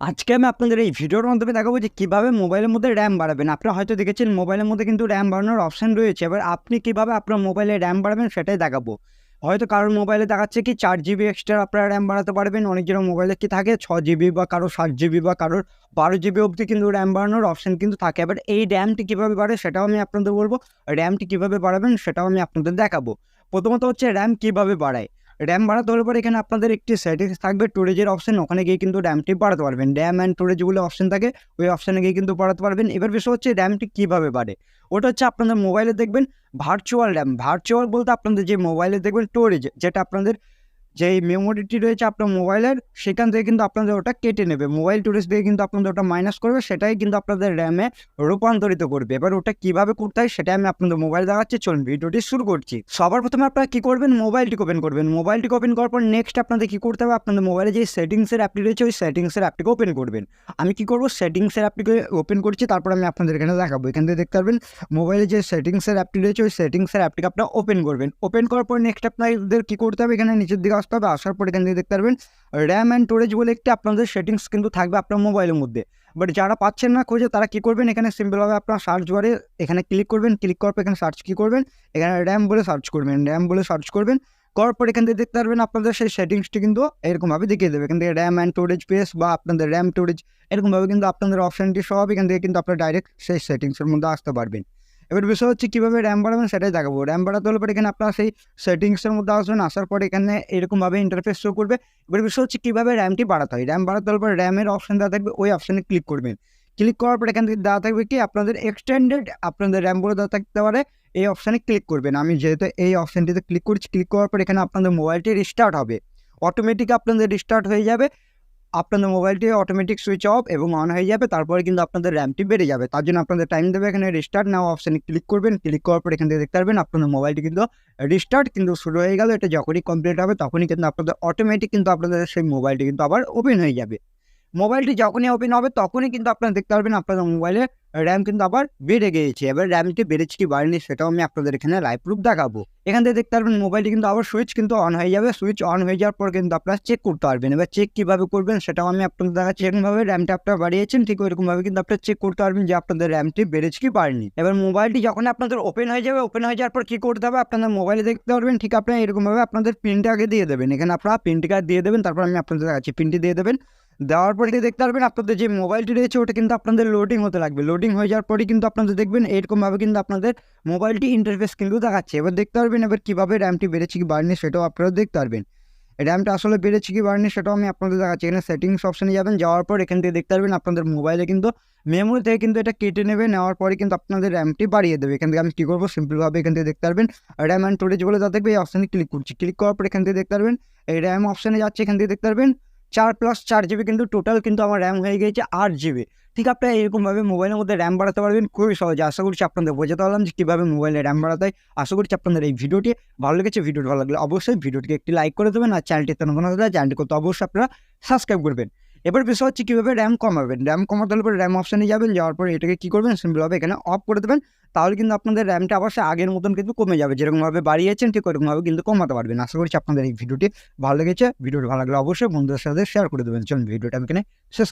আজকে আমি আপনাদের এই ভিডিওর মাধ্যমে দেখাবো যে কীভাবে মোবাইলের মধ্যে র্যাম বাড়াবেন। আপনারা হয়তো দেখেছেন মোবাইলের মধ্যে কিন্তু র্যাম বাড়ানোর অপশান রয়েছে। এবার আপনি কীভাবে আপনার মোবাইলে র্যাম বাড়াবেন সেটাই দেখাবো। হয়তো কারোর মোবাইলে দেখাচ্ছে কি চার জিবি এক্সট্রা আপনারা র্যাম বাড়াতে পারবেন। অনেকজনের মোবাইলে কি থাকে? ছ জিবি বা কারও সাত জিবি বা কারোর বারো জিবি অবধি কিন্তু র্যাম বাড়ানোর অপশান কিন্তু থাকে। এবার এই র্যামটি কীভাবে বাড়ে সেটাও আমি আপনাদের বলব। র্যামটি কীভাবে বাড়াবেন সেটাও আমি আপনাদের দেখাবো। প্রথমত হচ্ছে র্যাম কীভাবে বাড়ায়? র্যাম বাড়াতে হলে পরে এখানে আপনাদের একটি সেটিংস থাকবে স্টোরেজের অপশান ওখানে গিয়ে কিন্তু র্যামটি বাড়াতে পারবেন। র্যাম অ্যান্ড স্টোরেজগুলো অপশান থাকে, ওই অপশানে গিয়ে কিন্তু বাড়াতে পারবেন। এবার বিষয় হচ্ছে র্যামটি কীভাবে বাড়ে? ওটা হচ্ছে আপনাদের মোবাইলে দেখবেন ভার্চুয়াল র্যাম ভার্চুয়াল বলতে আপনাদের যে মোবাইলে দেখবেন স্টোরেজ যেটা আপনাদের যে মেমোরিটি রয়েছে আপনার মোবাইলের সেখান থেকে কিন্তু আপনাদের ওটা কেটে নেবে। মোবাইল স্টোরেজ দিয়ে কিন্তু আপনাদের ওটা মাইনাস করবে, সেটাই কিন্তু আপনাদের র্যামে রূপান্তরিত করবে। এবার ওটা কীভাবে করতে হয় সেটাই আমি আপনাদের মোবাইল দেখাচ্ছি। চলুন ভিডিওটি শুরু করছি। সবার প্রথমে আপনারা কী করবেন? মোবাইলটি ওপেন করবেন। মোবাইলটি ওপেন করার পর নেক্সট আপনাদের কী করতে হবে? আপনাদের মোবাইলে যে সেটিংসের অ্যাপটি রয়েছে, ওই সেটিংসের অ্যাপটিকে ওপেন করবেন। আমি কী করব? সেটিংসের অ্যাপটিকে ওপেন করছি, তারপর আমি আপনাদের এখানে দেখাবো। এখান থেকে দেখতে পারবেন মোবাইলে যে সেটিংসের অ্যাপটি রয়েছে, ওই সেটিংসের অ্যাপটিকে আপনারা ওপেন করবেন। ওপেন করার পর নেক্সট আপনাদের কী করতে হবে? এখানে নিচের দিকে আসতে হবে আসার পর এখান থেকে দেখতে পারবেন র্যাম অ্যান্ড স্টোরেজ বলে একটি আপনাদের সেটিংস কিন্তু থাকবে আপনার মোবাইলের মধ্যে। বাট যারা পাচ্ছেন না খোঁজে, তারা কী করবেন? এখানে সিম্পলভাবে আপনার সার্চ বারে এখানে ক্লিক করবেন। ক্লিক করার পর এখানে সার্চ কী করবেন। এখানে র্যাম বলে সার্চ করবেন। র্যাম বলে সার্চ করবেন। করার পর এখান থেকে দেখতে পারবেন আপনাদের সেই সেটিংসটি কিন্তু এরকমভাবে দেখিয়ে দেবে। এখান থেকে র্যাম অ্যান্ড স্টোরেজ পেস বা আপনাদের র্যাম স্টোরেজ এরকমভাবে কিন্তু আপনাদের অপশানটি সব এখান থেকে কিন্তু আপনারা ডাইরেক্ট সেই সেটিংসের মধ্যে আসতে পারবেন। এবার বিষয় হচ্ছে কীভাবে র্যাম বাড়াবেন সেটাই দেখাবো। র্যাম বাড়াতে হলে পরে এখানে আপনারা সেই সেটিংসের মধ্যে আসবেন, আসার পরে এখানে এরকমভাবে ইন্টারফেস শো করবে। এবার বিষয় হচ্ছে কীভাবে র্যামটি বাড়াতে হয়। র্যাম বাড়াতে হলে পরে র্যামের অপশান দেওয়া থাকবে, ওই অপশানে ক্লিক করবেন। ক্লিক করার পর এখান থেকে দেওয়া থাকবে কি, আপনাদের এক্সটেন্ডেড আপনাদের র্যাম বলে দেওয়া থাকতে পারে, এই অপশানে ক্লিক করবেন। আমি যেহেতু এই অপশানটিতে ক্লিক করছি ক্লিক করার পর এখানে আপনাদের মোবাইলটি রিস্টার্ট হবে। অটোমেটিক আপনাদের রিস্টার্ট হয়ে যাবে। আপনাদের মোবাইলটি অটোমেটিক সুইচ অফ এবং অন হয়ে যাবে, তারপরে কিন্তু আপনাদের র্যামটি বেড়ে যাবে। তার জন্য আপনাদের টাইম দেবে এখানে রিস্টার্ট নাও অপশানে ক্লিক করবেন। ক্লিক করার পর এখান থেকে দেখতে পারবেন আপনাদের মোবাইলটি কিন্তু রিস্টার্ট কিন্তু শুরু হয়ে গেল। এটা যখনই কমপ্লিট হবে, তখনই কিন্তু আপনাদের অটোমেটিক কিন্তু আপনাদের সেই মোবাইলটি কিন্তু আবার ওপেন হয়ে যাবে। মোবাইলটি যখনই ওপেন হবে, তখনই কিন্তু আপনারা দেখতে পারবেন আপনাদের মোবাইলে র্যাম কিন্তু আবার বেড়ে গিয়েছে। এবার র্যামটি বেড়েছে কি বাড়েনি সেটাও আমি আপনাদের এখানে লাইভ প্রুফ দেখাবো। এখান থেকে দেখতে পারবেন মোবাইলটি কিন্তু আবার সুইচ কিন্তু অন হয়ে যাবে। সুইচ অন হয়ে যাওয়ার পর কিন্তু আপনারা চেক করতে পারবেন। এবার চেক কীভাবে করবেন সেটাও আমি আপনাদের দেখাচ্ছি। এরকমভাবে র্যামটা আপনারা বাড়িয়েছেন, ঠিক ওইরকমভাবে কিন্তু আপনারা চেক করতে পারবেন যে আপনাদের র্যামটি বেড়েছে কি বাড়েনি। এবার মোবাইলটি যখন আপনাদের ওপেন হয়ে যাবে ওপেন হয়ে যাওয়ার পর কী করতে হবে আপনাদের মোবাইলে দেখতে পারবেন, ঠিক আপনারা এরকমভাবে আপনাদের পিনটা আগে দিয়ে দেবেন। এখানে আপনারা পিনটি কার্ড দিয়ে দেবেন, তারপর আমি আপনাদের দেখাচ্ছি। পিনটি দিয়ে দেবেন দেওয়ার পরে দেখতে পারবেন, আপনাদের যে মোবাইলটি রয়েছে, ওটা কিন্তু আপনাদের লোডিং হতে লাগবে। লোডিং হয়ে যাওয়ার পরেই কিন্তু আপনাদের দেখবেন, এরকমভাবে কিন্তু আপনাদের মোবাইলটি ইন্টারফেস কিন্তু দেখাচ্ছে। এবার দেখতে পারবেন, এবার কীভাবে র্যামটি বেড়েছে কি বাড়েনি সেটাও আপনারা দেখতে পারবেন। র্যামটা আসলে বেড়েছে কি বাড়েনি সেটাও আমি আপনাদের দেখাচ্ছি। এখানে সেটিংস অপশানে যাবেন, যাওয়ার পর এখান থেকে দেখতে পারবেন, আপনাদের মোবাইলে কিন্তু মেমোরি থেকে কিন্তু এটা কেটে নেবে, নেওয়ার পরে কিন্তু আপনাদের র্যামটি বাড়িয়ে দেবে। এখান থেকে আমি কী করব? সিম্পলভাবে এখান থেকে দেখতে পারবেন র্যাম অ্যান্ড স্টোরেজ বলে যা দেখবে এই অপশানে ক্লিক করছি। ক্লিক করার পর এখান থেকে দেখতে পারবেন, এই র্যাম অপশানে যাচ্ছে, এখান থেকে দেখতে পারবেন চার প্লাস চার জিবি কিন্তু টোটাল কিন্তু আমার র্যাম হয়ে গিয়েছে আট জিবি ঠিক আপনি এরকমভাবে মোবাইলের মধ্যে র্যাম বাড়াতে পারবেন খুবই সহজে। আশা করছি আপনাদের বোঝাতে পারলাম যে কীভাবে মোবাইলে র্যাম বাড়াতে হয়। আশা করছি আপনাদের এই ভিডিওটি ভালো লেগেছে। ভিডিওটি ভালো লাগলে অবশ্যই ভিডিওটিকে একটি লাইক করে দেবেন আর চ্যানেলটি তেমন কোনো চ্যানেলটি করতে অবশ্যই আপনারা সাবস্ক্রাইব করবেন। এবার বিষয় হচ্ছে কীভাবে র্যাম কমাবেন? র্যাম কমাতে হলে পরে র্যাম অপশানে যাবেন, যাওয়ার পরে এটাকে কী করবেন? সিম্পলভাবে এখানে অফ করে দেবেন, তাহলে কিন্তু আপনাদের র্যামটা আবার আগের মতন কিন্তু কমে যাবে। যেরকমভাবে বাড়িয়েছেন, ঠিক ওরকমভাবে কিন্তু কমাতে পারবেন। আশা করছি আপনাদের এই ভিডিওটি ভালো লেগেছে। ভিডিওটি ভালো লাগলে অবশ্যই বন্ধুদের সাথে শেয়ার করে দেবেন। চলুন, ভিডিওটা আমি এখানে শেষ